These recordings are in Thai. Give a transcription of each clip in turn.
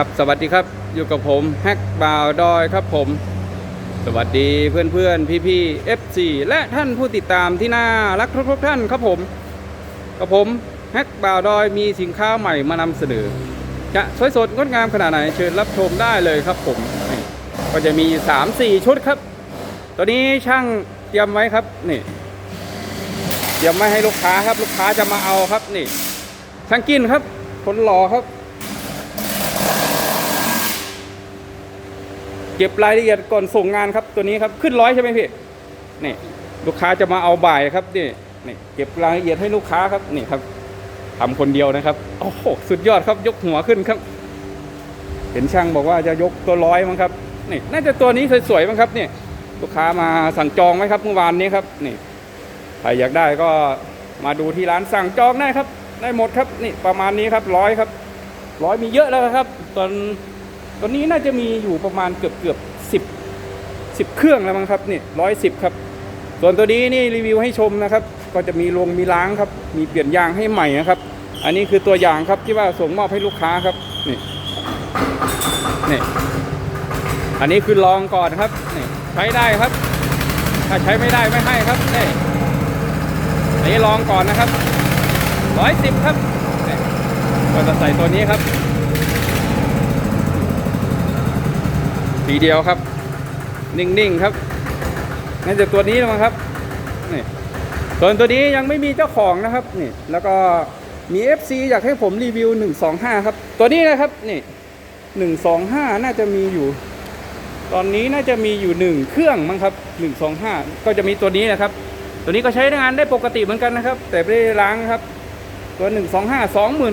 ครับสวัสดีครับอยู่กับผมแฮกบ่าวดอยครับผม สวัสดีเพื่อนเพื่อนพี่พี่ๆ FC และท่านผู้ติดตามที่น่ารักทุกท่านครับผมกับผมแฮกบ่าวดอยมีสินค้าใหม่มานำเสนอ จะสวยสดงดงามขนาดไหนเชิญรับชมได้เลยครับผม ก็จะมี 3-4 ชุดครับ ตัวนี้ช่างเตรียมไว้ครับนี่เตรียมไว้ให้ลูกค้าครับ ลูกค้าจะมาเอาครับนี่ช่างกินครับคนหล่อครับ เก็บรายละเอียดก่อนส่งงานครับตัวนี้ครับขึ้นร้อยใช่ไหมพี่นี่ลูกค้าจะมาเอาบ่ายครับนี่นี่เก็บรายละเอียดให้ลูกค้าครับนี่ครับทำคนเดียวนะครับโอ้โหสุดยอดครับยกหัวขึ้นครับ เห็นช่างบอกว่าจะยกตัวร้อยมั้งครับนี่น่าจะตัวนี้สวยๆมั้งครับนี่ลูกค้ามาสั่งจองไหมครับเมื่อวานนี้ครับนี่ใครอยากได้ก็มาดูที่ร้านสั่งจองได้ครับ ได้หมดครับนี่ประมาณนี้ครับร้อยครับร้อยมีเยอะแล้วครับตอน ตัวนี้น่าจะมีอยู่ประมาณเกือบเกือบสิบสิบเครื่องแล้วมั้งครับนี่ร้อยสิบครับ ส่วนตัวนี้นี่รีวิวให้ชมนะครับ ก็จะมีลงมีล้างครับ มีเปลี่ยนยางให้ใหม่นะครับ อันนี้คือตัวอย่างครับที่ว่าส่งมอบให้ลูกค้าครับนี่นี่อันนี้คือลองก่อนครับนี่ใช้ได้ครับ ถ้าใช้ไม่ได้ไม่ให้ครับนี่อันนี้ลองก่อนนะครับร้อยสิบครับก็จะใส่ตัวนี้ครับ ทีเดียวครับ นิ่งๆครับน่าจะตัวนี้มั้งครับนี่ส่วนตัวนี้ยังไม่มีเจ้าของนะครับนี่แล้วก็มี FC อยากให้ผมรีวิว 125 ครับ ตัวนี้นะครับนี่ 125 น่าจะมีอยู่ ตอนนี้น่าจะมีอยู่ 1 เครื่องมั้งครับ 125 ก็จะมีตัวนี้นะครับ ตัวนี้ก็ใช้งานได้ปกติเหมือนกันนะครับ แต่ไม่ได้ล้างครับ ตัว 125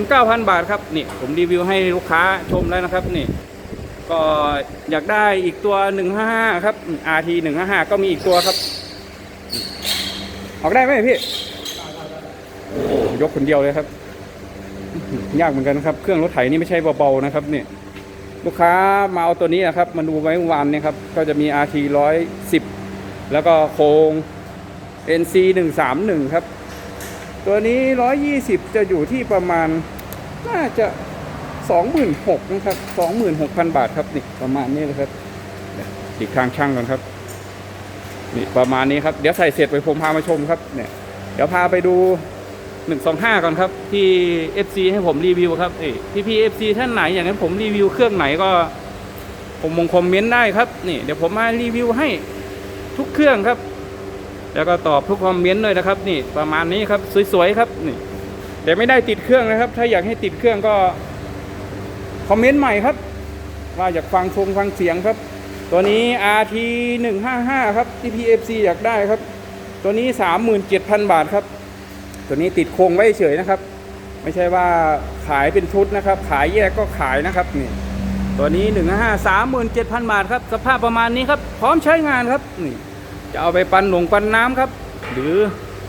29,000 บาทครับนี่ผมรีวิวให้ลูกค้าชมแล้วนะครับนี่ ก็อยากได้อีกตัว 155 ครับ RT 155 ก็มีอีกตัวครับ ออกได้ไหมพี่ยกคนเดียวเลยครับ ยากเหมือนกันนะครับ เครื่องรถไถนี่ไม่ใช่เบาๆนะครับเนี่ยลูกค้ามาเอาตัวนี้นะครับ มาดูไว้วานเนี่ยครับ ก็จะมี RT 110 แล้วก็โครง NC 131 ครับ ตัวนี้ 120 จะอยู่ที่ประมาณ น่าจะ 26,000นะครับ26,000 บาทครับนี่ประมาณนี้เลยครับเดี๋ยวอีกทางช่างก่อนครับนี่ประมาณนี้ครับ เดี๋ยวใส่เสร็จไปผมพามาชมครับเนี่ยเดี๋ยวพาไปดู 125 ก่อนครับ ที่ FC ให้ผมรีวิวครับเอ้พี่พี่ FC ท่านไหนอย่างนั้นผมรีวิวเครื่องไหนก็ ผมมงคอมเมนต์ได้ครับนี่เดี๋ยวผมมารีวิวให้ทุกเครื่องครับ แล้วก็ตอบทุกคอมเมนต์เลยนะครับ นี่ประมาณนี้ครับสวยๆครับนี่แต่ไม่ได้ติดเครื่องนะครับ ถ้าอยากให้ติดเครื่องก็ คอมเมนต์ใหม่ครับ ว่าอยากฟังทรงฟังเสียงครับ ตัวนี้ RT 155ครับที่ PFC อยากได้ครับ ตัวนี้ 37,000 บาทครับ ตัวนี้ติดโครงไว้เฉยนะครับ ไม่ใช่ว่าขายเป็นชุดนะครับ ขายแยกก็ขายนะครับนี่ตัวนี้ 155 37,000 บาทครับ สภาพประมาณนี้ครับ พร้อมใช้งานครับนี่จะเอาไปปันหลงปันน้ำครับ หรือ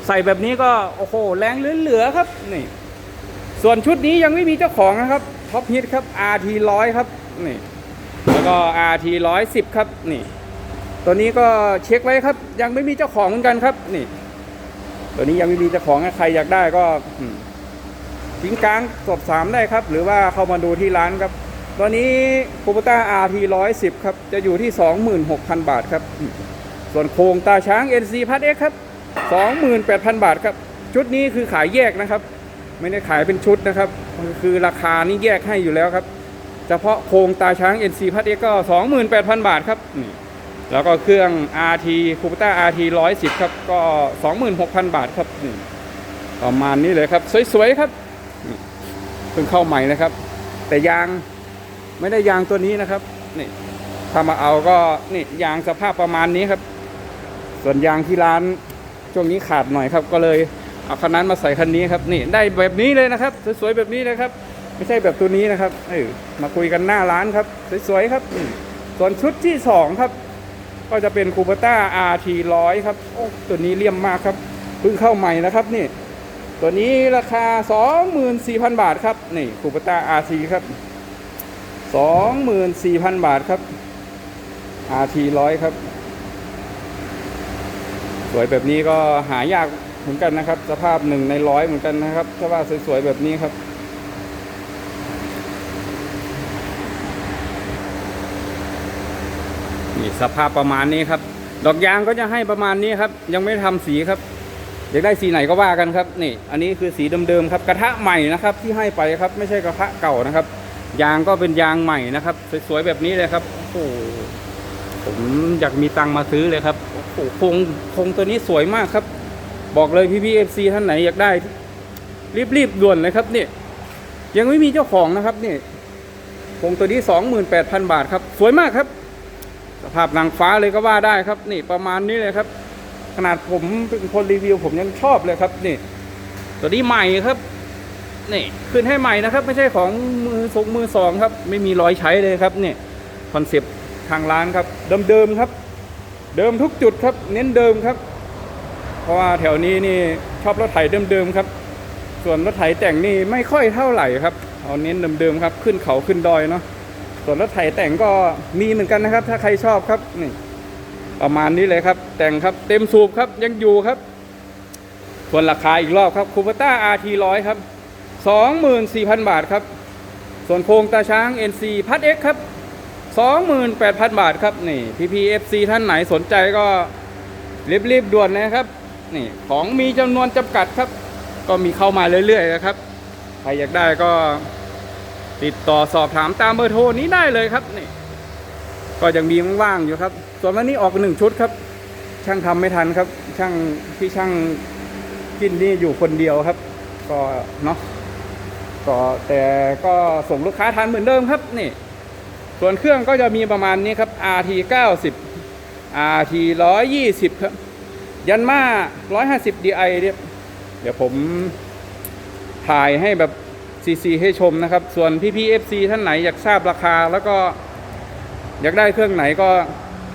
ใส่แบบนี้ก็โอ้โหแรงเหลือๆครับนี่ ส่วนชุดนี้ยังไม่มีเจ้าของนะครับท็อปฮิตครับ RT 100ครับนี่แล้วก็ RT 110ครับนี่ ตัวนี้ก็เช็คไว้ครับ ยังไม่มีเจ้าของเหมือนกันครับนี่ ตัวนี้ยังไม่มีเจ้าของใครอยากได้ก็ทิ้งกลางสอบสามได้ครับ หรือว่าเข้ามาดูที่ร้านครับตัวนี้คูปต้า RT 110ครับ จะอยู่ที่26,000บาทครับ ส่วนโครงตาช้าง NC พัด X ครับ28,000บาทครับ ชุดนี้คือขายแยกนะครับ ไม่ได้ขายเป็นชุดนะครับ คือราคานี่แยกให้อยู่แล้วครับ เฉพาะโครงตาช้าง NC พัดเอ็กก็ 28,000 บาทครับนี่แล้วก็เครื่อง RT คูปต้า RT 110 ครับ ก็ 26,000 บาทครับนี่ประมาณนี้เลยครับ สวยๆครับเพิ่งเข้าใหม่นะครับ แต่ยางไม่ได้ยางตัวนี้นะครับนี่ถ้ามาเอาก็นี่ยางสภาพประมาณนี้ครับ ส่วนยางที่ร้านช่วงนี้ขาดหน่อยครับก็เลย เอาคันนั้นมาใส่คันนี้ครับนี่ได้แบบนี้เลยนะครับ สวยๆแบบนี้นะครับ ไม่ใช่แบบตัวนี้นะครับเออมาคุยกันหน้าร้านครับ สวยๆครับส่วนชุดที่สองครับ ก็จะเป็นคูปต้า RT 100ครับโอ้ตัวนี้เลี่ยมมากครับเพิ่งเข้าใหม่นะครับนี่ ตัวนี้ราคา 24,000 บาทครับนี่คูปต้า RT ครับ24,000 บาทครับ RT 100ครับ สวยแบบนี้ก็หายาก เหมือนกันนะครับ สภาพหนึ่งในร้อยเหมือนกันนะครับถ้าว่าสวยๆแบบนี้ครับนี่สภาพประมาณนี้ครับ ดอกยางก็จะให้ประมาณนี้ครับ ยังไม่ทำสีครับอยากได้สีไหนก็ว่ากันครับนี่ อันนี้คือสีเดิมๆครับ กระทะใหม่นะครับ ที่ให้ไปครับ ไม่ใช่กระทะเก่านะครับ ยางก็เป็นยางใหม่นะครับ สวยๆแบบนี้เลยครับโอ้โหผมอยากมีตังค์มาซื้อเลยครับโอ้โหโครงโครงตัวนี้สวยมากครับ บอกเลยพี่พีเอฟซีท่านไหนอยากได้ รีบๆด่วนเลยครับนี่ยังไม่มีเจ้าของนะครับนี่โคงตัวนี้สองหมื่นแปดพันบาทครับ สวยมากครับ สภาพนางฟ้าเลยก็ว่าได้ครับ นี่ประมาณนี้เลยครับ ขนาดผมเป็นคนรีวิวผมยังชอบเลยครับนี่ ตัวนี้ใหม่ครับ นี่ขึ้นให้ใหม่นะครับ ไม่ใช่ของมือสองมือสองครับ ไม่มีรอยใช้เลยครับนี่คอนเซปต์ทางร้านครับ เดิมๆครับ เดิมทุกจุดครับ เน้นเดิมครับ เพราะว่าแถวนี้นี่ชอบรถไถเดิมๆครับ ส่วนรถไถแต่งนี่ไม่ค่อยเท่าไหร่ครับเอาเน้นเดิมๆครับขึ้นเขาขึ้นดอยเนาะส่วนรถไถแต่งก็มีเหมือนกันนะครับ ถ้าใครชอบครับนี่ประมาณนี้เลยครับ แต่งครับเต็มสูบครับยังอยู่ครับส่วนราคาอีกรอบครับคูปต้า RT ร้อยครับ24,000บาทครับ ส่วนโครงตาช้าง NC พัด X ครับ28,000บาทครับนี่ PPFC ท่านไหนสนใจก็รีบๆด่วนนะครับ นี่ของมีจำนวนจำกัดครับ ก็มีเข้ามาเรื่อยๆนะครับใครอยากได้ก็ติดต่อสอบถามตามเบอร์โทรนี้ได้เลยครับนี่ ก็ยังมีว่างๆอยู่ครับ ส่วนวันนี้ออกหนึ่งชุดครับ ช่างทำไม่ทันครับ ช่างที่ช่างกินนี่อยู่คนเดียวครับ ก็เนาะก็แต่ก็ส่งลูกค้าทันเหมือนเดิมครับนี่ ส่วนเครื่องก็จะมีประมาณนี้ครับ RT 90 RT 120 ครับ ยันมา150 DI เนี่ยเดี๋ยวผมถ่ายให้แบบ CC ให้ชมนะครับ ส่วนพี่ FC ท่านไหนอยากทราบราคา แล้วก็อยากได้เครื่องไหนก็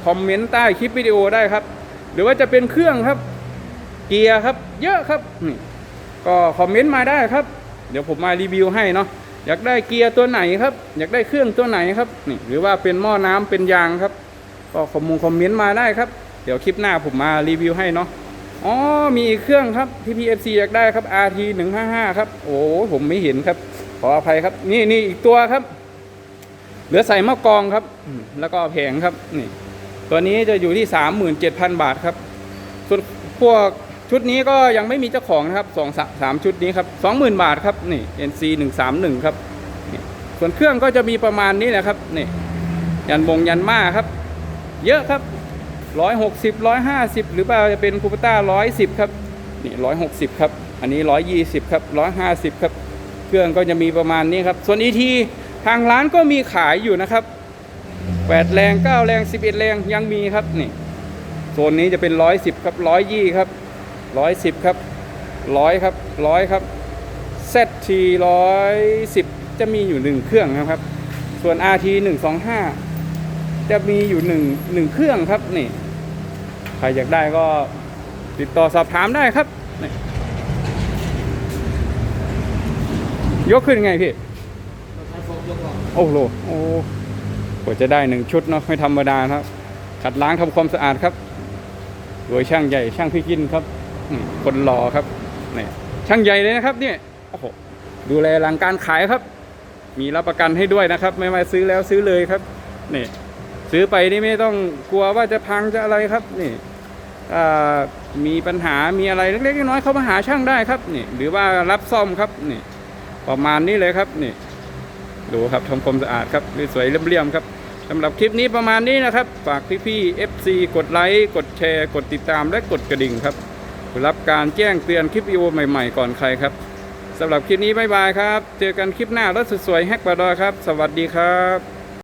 คอมเมนต์ใต้คลิปวิดีโอได้ครับ หรือว่าจะเป็นเครื่องครับ เกียร์ครับ เยอะครับนี่ก็คอมเมนต์มาได้ครับ เดี๋ยวผมมารีวิวให้เนาะอยากได้เกียร์ตัวไหนครับ อยากได้เครื่องตัวไหนครับนี่หรือว่าเป็นหม้อน้ำเป็นยางครับ ก็คอมมงคอมเมนต์มาได้ครับ ดี๋ยวคลิปหน้าผมมารีวิวให้เนาะอ๋อมีอีกเครื่องครับที่ PFC อยากได้ครับ RT 155ครับ โอ้ผมไม่เห็นครับ ขออภัยครับ นี่นี่อีกตัวครับ เหลือใส่มะกองครับ แล้วก็แผงครับนี่ ตัวนี้จะอยู่ที่ 37,000 บาทครับส่วนพวกชุดนี้ก็ยังไม่มีเจ้าของนะครับสองสามชุดนี้ครับ20,000บาทครับนี่ NC 131ครับนี่ส่วนเครื่องก็จะมีประมาณนี้แหละครับนี่ยันบงยันมาครับ เยอะครับ 160 150หรือว่าจะเป็นคูปต้า110ครับนี่160ครับ อันนี้120ครับ150ครับ เครื่องก็จะมีประมาณนี้ครับ ส่วน ET ทางร้านก็มีขายอยู่นะครับ8แรง9แรง11แรงยังมีครับนี่โซนนี้จะเป็น110ครับ120ครับ110ครับ100ครับ100ครับ ZT 110จะมีอยู่1เครื่องนะครับ ส่วน RT 125 จะมีอยู่1 1เครื่องครับนี่ ใครอยากได้ก็ติดต่อสอบถามได้ครับนี่ยกขึ้นไงพี่โอ้โหโอ้กว่าจะได้หนึ่งชุดเนาะไม่ธรรมดาครับ ขัดล้างทำความสะอาดครับโดยช่างใหญ่ช่างพี่กินครับคนหล่อครับนี่ช่างใหญ่เลยนะครับเนี่ยโอ้โหดูแลหลังการขายครับ มีรับประกันให้ด้วยนะครับ ไม่ว่าซื้อแล้วซื้อเลยครับนี่ ซื้อไปนี่ไม่ต้องกลัวว่าจะพังจะอะไรครับนี่มีปัญหามีอะไรเล็กๆน้อยๆเข้ามาหาช่างได้ครับนี่หรือว่ารับซ่อมครับนี่ประมาณนี้เลยครับนี่ดูครับทำความสะอาดครับสวยเรียมๆครับสำหรับคลิปนี้ประมาณนี้นะครับ ฝากพี่ๆ FC กดไลค์กดแชร์ กดติดตามและกดกระดิ่งครับรับการแจ้งเตือนคลิปวิดีโอใหม่ๆ ก่อนใครครับสำหรับคลิปนี้บ๊ายบายครับ เจอกันคลิปหน้ารถสวยๆแฮกบาดอยครับ สวัสดีครับ